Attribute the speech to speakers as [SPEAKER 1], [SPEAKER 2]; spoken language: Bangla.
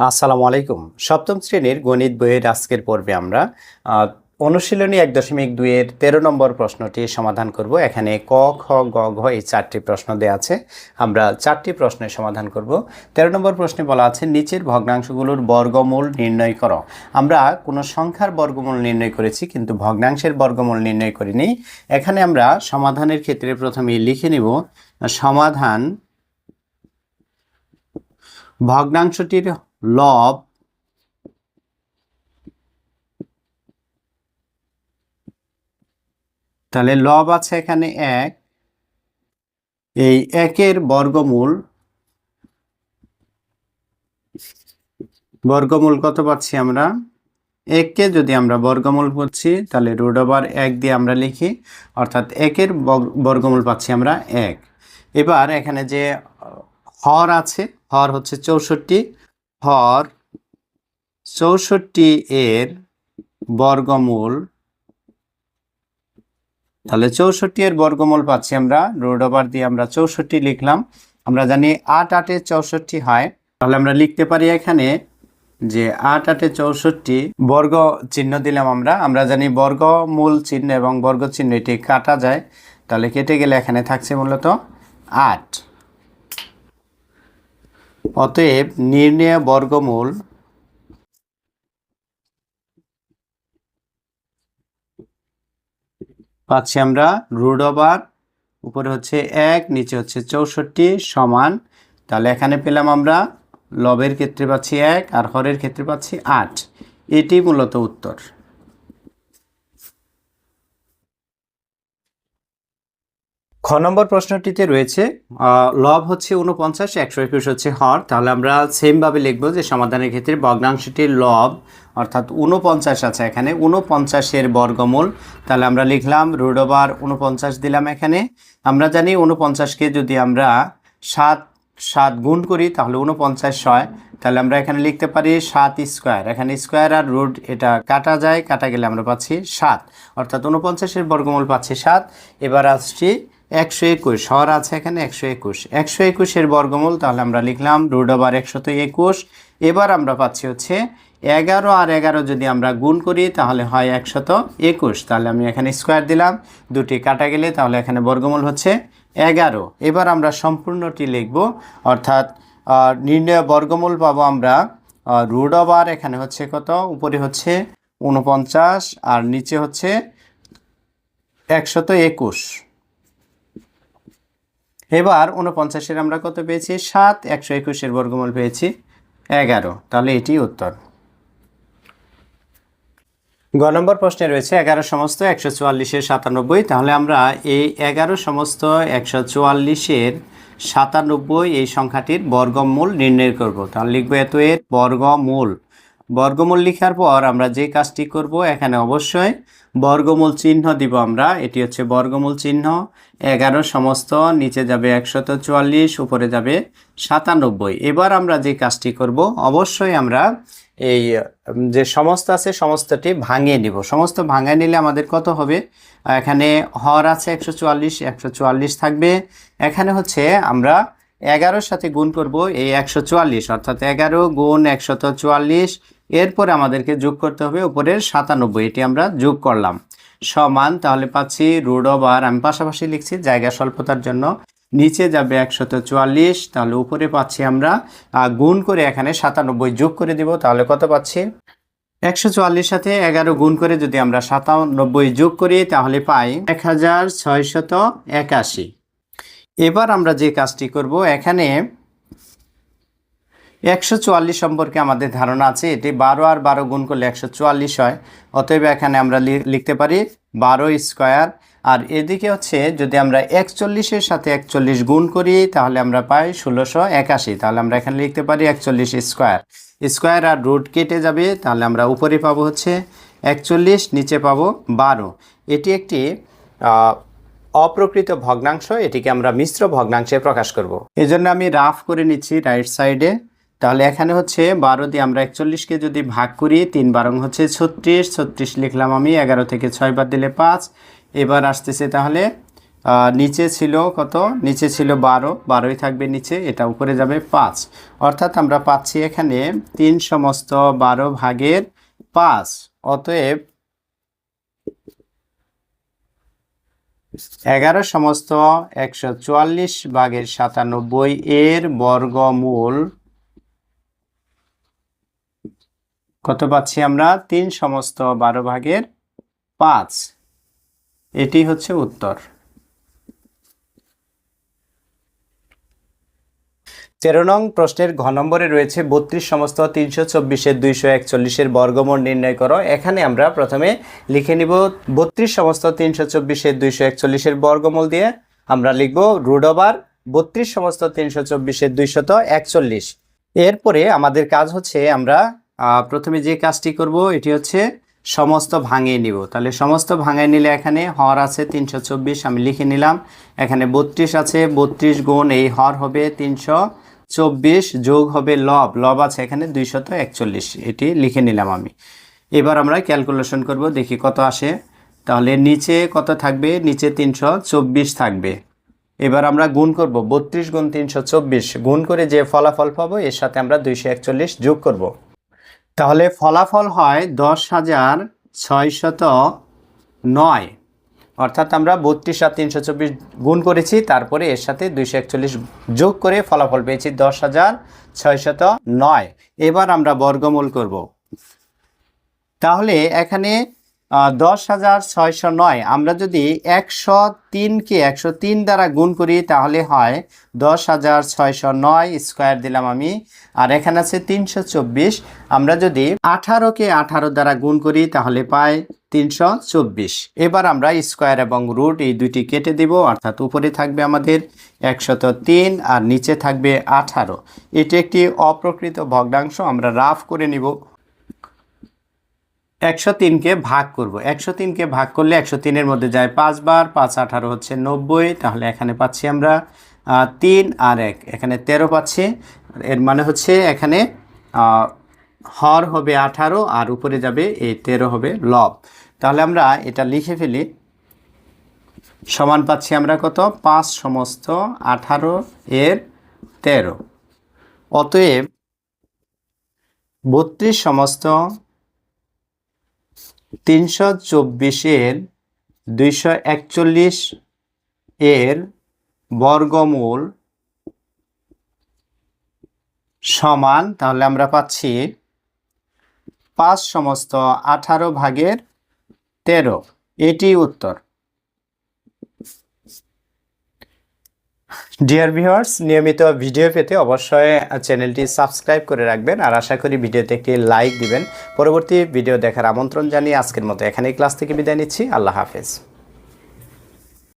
[SPEAKER 1] আসসালামু আলাইকুম। সপ্তম শ্রেণির গণিত বইয়ের আজকের পর্বে আমরা অনুশীলনী এক দশমিক দুইয়ের তেরো নম্বর প্রশ্নটি সমাধান করব। এখানে ক, খ, গ, ঘ এই চারটি প্রশ্ন দেওয়া আছে। আমরা চারটি প্রশ্নের সমাধান করব। তেরো নম্বর প্রশ্নে বলা আছে, নিচের ভগ্নাংশগুলোর বর্গমূল নির্ণয় করো। আমরা কোনো সংখ্যার বর্গমূল নির্ণয় করেছি, কিন্তু ভগ্নাংশের বর্গমূল নির্ণয় করিনি। এখানে আমরা সমাধানের ক্ষেত্রে প্রথমে লিখে নিব, সমাধান ভগ্নাংশটির লব তাহলে লব আছে এখানে এক। এই একের বর্গমূল বর্গমূল কত পাচ্ছি আমরা? এককে যদি আমরা বর্গমূল করছি, তাহলে রুট ওভার এক দিয়ে আমরা লিখি, অর্থাৎ একের বর্গমূল পাচ্ছি আমরা এক। এবার এখানে যে হর আছে, হর হচ্ছে চৌষট্টি হর চৌষট্টি এর বর্গমূল। তাহলে চৌষট্টি এর বর্গমূল পাচ্ছি আমরা, রোড ওভার দিয়ে আমরা চৌষট্টি লিখলাম। আমরা জানি আট আটে চৌষট্টি হয়। তাহলে আমরা লিখতে পারি এখানে যে আট আটে চৌষট্টি বর্গ চিহ্ন দিলাম আমরা। আমরা জানি বর্গমূল চিহ্ন এবং বর্গ চিহ্ন এটি কাটা যায়। তাহলে কেটে গেলে এখানে থাকছে মূলত আট। অতএব নির্ণয় বর্গমূল পাচ্ছি আমরা রুট ওভার, উপরে হচ্ছে এক, নিচে হচ্ছে চৌষট্টি সমান। তাহলে এখানে পেলাম আমরা লবের ক্ষেত্রে পাচ্ছি এক আর হরের ক্ষেত্রে পাচ্ছি আট। এটি মূলত উত্তর। খ নম্বর প্রশ্নটিতে রয়েছে লব হচ্ছে উনপঞ্চাশ একশো একুশ হচ্ছে হর। তাহলে আমরা সেমভাবে লিখব যে সমাধানের ক্ষেত্রে ভগ্নাংশটির লব, অর্থাৎ উনপঞ্চাশ আছে এখানে উনপঞ্চাশের বর্গমূল। তাহলে আমরা লিখলাম, রুট ওভার উনপঞ্চাশ দিলাম এখানে। আমরা জানি উনপঞ্চাশকে যদি আমরা সাত সাত গুণ করি, তাহলে উনপঞ্চাশ হয়। তাহলে আমরা এখানে লিখতে পারি সাত স্কোয়ার। এখানে স্কোয়ার আর রুট এটা কাটা যায়, কাটা গেলে আমরা পাচ্ছি সাত। অর্থাৎ উনপঞ্চাশের বর্গমূল পাচ্ছি সাত। এবার আসছি একশো একুশ, হর আছে এখানে একশো একুশ। একশো একুশের বর্গমূল, তাহলে আমরা লিখলাম রুট ওভার একশত একুশ। এবার আমরা পাচ্ছি হচ্ছে এগারো, আর এগারো যদি আমরা গুণ করি, তাহলে হয় একশত একুশ। তাহলে আমি এখানে স্কোয়ার দিলাম, দুটি কাটা গেলে তাহলে এখানে বর্গমূল হচ্ছে এগারো। এবার আমরা সম্পূর্ণটি লিখব, অর্থাৎ নির্ণয় বর্গমূল পাবো আমরা রুট ওভার এখানে হচ্ছে কত? উপরে হচ্ছে উনপঞ্চাশ আর নিচে হচ্ছে একশত একুশ। এবার উনপঞ্চাশের আমরা কত পেয়েছি? সাত, একশো একুশের বর্গমূল পেয়েছি এগারো। তাহলে এটি উত্তর। গ নম্বর প্রশ্নে রয়েছে এগারো সমস্ত একশো চুয়াল্লিশের সাতানব্বই। তাহলে আমরা এই এগারো সমস্ত একশো চুয়াল্লিশের সাতানব্বই এই সংখ্যাটির বর্গমূল নির্ণয় করব। তাহলে লিখব এত এর বর্গমূল। বর্গমূল লেখার পর আমরা যে কাজটি করব এখানে অবশ্যই বর্গমূল চিহ্ন দিব আমরা। এটি হচ্ছে বর্গমূল চিহ্ন। এগারো সমস্ত, নিচে যাবে একশত চুয়াল্লিশ, উপরে যাবে সাতানব্বই। এবার আমরা যে কাজটি করব, অবশ্যই আমরা এই যে সমস্ত আছে সমস্তটি ভাঙিয়ে নিব। সমস্ত ভাঙিয়ে নিলে আমাদের কত হবে? এখানে হর আছে একশো চুয়াল্লিশ একশো চুয়াল্লিশ থাকবে। এখানে হচ্ছে আমরা এগারোর সাথে গুণ করব এই একশো চুয়াল্লিশ, অর্থাৎ এগারো গুণ একশত চুয়াল্লিশ। এরপরে আমাদেরকে যোগ করতে হবে উপরের সাতানব্বই, এটি আমরা যোগ করলাম। সমান, তাহলে পাচ্ছি রুট ওভার, আমি পাশাপাশি লিখছি জায়গা স্বল্পতার জন্য। নিচে যাবে একশত চুয়াল্লিশ, তাহলে উপরে পাচ্ছি আমরা গুণ করে এখানে সাতানব্বই যোগ করে দিব, তাহলে কত পাচ্ছি? একশো চুয়াল্লিশ সাথে এগারো গুণ করে যদি আমরা সাতানব্বই যোগ করি, তাহলে পাই এক হাজার ছয়শত একাশি। এবার আমরা যে কাজটি করব, এখানে একশো চুয়াল্লিশ সম্পর্কে আমাদের ধারণা আছে, এটি বারো আর বারো গুণ করলে একশো চুয়াল্লিশ হয়, অতএব এখানে আমরা লিখতে পারি বারো স্কোয়ার। আর এদিকে হচ্ছে, যদি আমরা একচল্লিশের সাথে একচল্লিশ গুণ করি, তাহলে আমরা পাই ষোলোশো একাশি। তাহলে আমরা এখানে লিখতে পারি একচল্লিশ স্কোয়ার। স্কোয়ার আর রুট কেটে যাবে, তাহলে আমরা উপরে পাবো হচ্ছে একচল্লিশ, নিচে পাবো বারো। এটি একটি অপ্রকৃত ভগ্নাংশ, এটিকে আমরা মিশ্র ভগ্নাংশে প্রকাশ করব। এই জন্য আমি রাফ করে নিচ্ছি রাইট সাইডে। তাহলে এখানে হচ্ছে বারো দিয়ে আমরা একচল্লিশকে যদি ভাগ করি, তিন বারং হচ্ছে ছত্রিশ। ছত্রিশ লিখলাম আমি, এগারো থেকে ছয় বার দিলে পাঁচ। এবার আসতেছে তাহলে নিচে ছিল কত? নিচে ছিল বারো। বারোই থাকবে নিচে, এটা উপরে যাবে পাঁচ। অর্থাৎ আমরা পাচ্ছি এখানে তিন সমস্ত বারো ভাগের পাঁচ। অতএব এগারো সমস্ত একশো চুয়াল্লিশ ভাগের সাতানব্বই এর বর্গমূল। কত পাচ্ছি আমরা? তিন সমস্ত বারো ভাগের পাঁচ। এটি হচ্ছে উত্তর। তেরো নং প্রশ্নের ঘ নম্বরে রয়েছে বত্রিশ সমস্ত তিনশো চব্বিশের দুইশো একচল্লিশের বর্গমূল নির্ণয় করো। এখানে আমরা প্রথমে লিখে নিব বত্রিশ সমস্ত তিনশো চব্বিশের দুইশো একচল্লিশের বর্গমূল দিয়ে আমরা লিখব রুট ওভার বত্রিশ সমস্ত তিনশো চব্বিশের দুইশত একচল্লিশ। এরপরে আমাদের কাজ হচ্ছে আমরা প্রথমে যে কাজটি করব এটি হচ্ছে সমস্ত ভাঙিয়ে নিব। তাহলে সমস্ত ভাঙিয়ে নিলে এখানে হর আছে তিনশো চব্বিশ, আমি লিখে নিলাম। এখানে বত্রিশ আছে, বত্রিশ গুণ এই হর হবে তিনশো চব্বিশ যোগ হবে লব। লব আছে এখানে দুইশত একচল্লিশ। এটি লিখে নিলাম আমি। এবার আমরা ক্যালকুলেশন করব, দেখি কত আসে। তাহলে নিচে কত থাকবে? নিচে তিনশো চব্বিশ থাকবে। এবার আমরা গুণ করব, বত্রিশ গুণ তিনশো চব্বিশ। গুণ করে যে ফলাফল পাবো, এর সাথে আমরা দুইশো একচল্লিশ যোগ করব। তাহলে ফলাফল হয় দশ হাজার ছয়শত নয়। অর্থাৎ আমরা বত্রিশ আর তিনশো চব্বিশ গুণ করেছি, তারপরে এর সাথে দুইশো একচল্লিশ যোগ করে ফলাফল পেয়েছি দশ হাজার ছয়শত নয়। এবার আমরা বর্গমূল করব। তাহলে এখানে দশ হাজার ছয়শো নয়। আমরা যদি একশো তিনকে একশো তিন দ্বারা গুণ করি, তাহলে হয় দশ হাজার ছয়শো নয় স্কোয়ার দিলাম আমি। আর এখানে আছে তিনশো চব্বিশ। আমরা যদি আঠারোকে আঠারো দ্বারা গুণ করি, তাহলে পাই তিনশো চব্বিশ। এবার আমরা স্কোয়ার এবং রুট এই দুইটি কেটে দিব, অর্থাৎ উপরে থাকবে আমাদের একশত তিন আর নিচে থাকবে আঠারো। এটি একটি অপ্রকৃত ভগ্নাংশ, আমরা রাফ করে নিব। একশো তিনকে ভাগ করব। একশো তিনকে ভাগ করলে একশো তিনের মধ্যে যায় পাঁচবার পাঁচ আঠারো হচ্ছে নব্বই। তাহলে এখানে পাচ্ছি আমরা তিন আর এক। এখানে তেরো পাচ্ছি। এর মানে হচ্ছে এখানে হর হবে আঠারো আর উপরে যাবে এই তেরো হবে লব। তাহলে আমরা এটা লিখে ফেলি। সমান পাচ্ছি আমরা কত? পাঁচ সমস্ত আঠারো এর তেরো। অতএব বত্রিশ সমস্ত তিনশো চব্বিশের দুইশো একচল্লিশ এর বর্গমূল সমান, তাহলে আমরা পাচ্ছি পাঁচ সমস্ত আঠারো ভাগের তেরো। এটি উত্তর। ডিয়ার ভিউয়ার্স নিয়মিত ভিডিও পেতে অবশ্যই চ্যানেলটি সাবস্ক্রাইব করে রাখবেন আর আশা করি ভিডিওতে একটি লাইক দিবেন। পরবর্তী ভিডিও দেখার আমন্ত্রণ জানিয়ে আজকের মতো এখানেই ক্লাস থেকে বিদায় নিচ্ছি। আল্লাহ হাফেজ।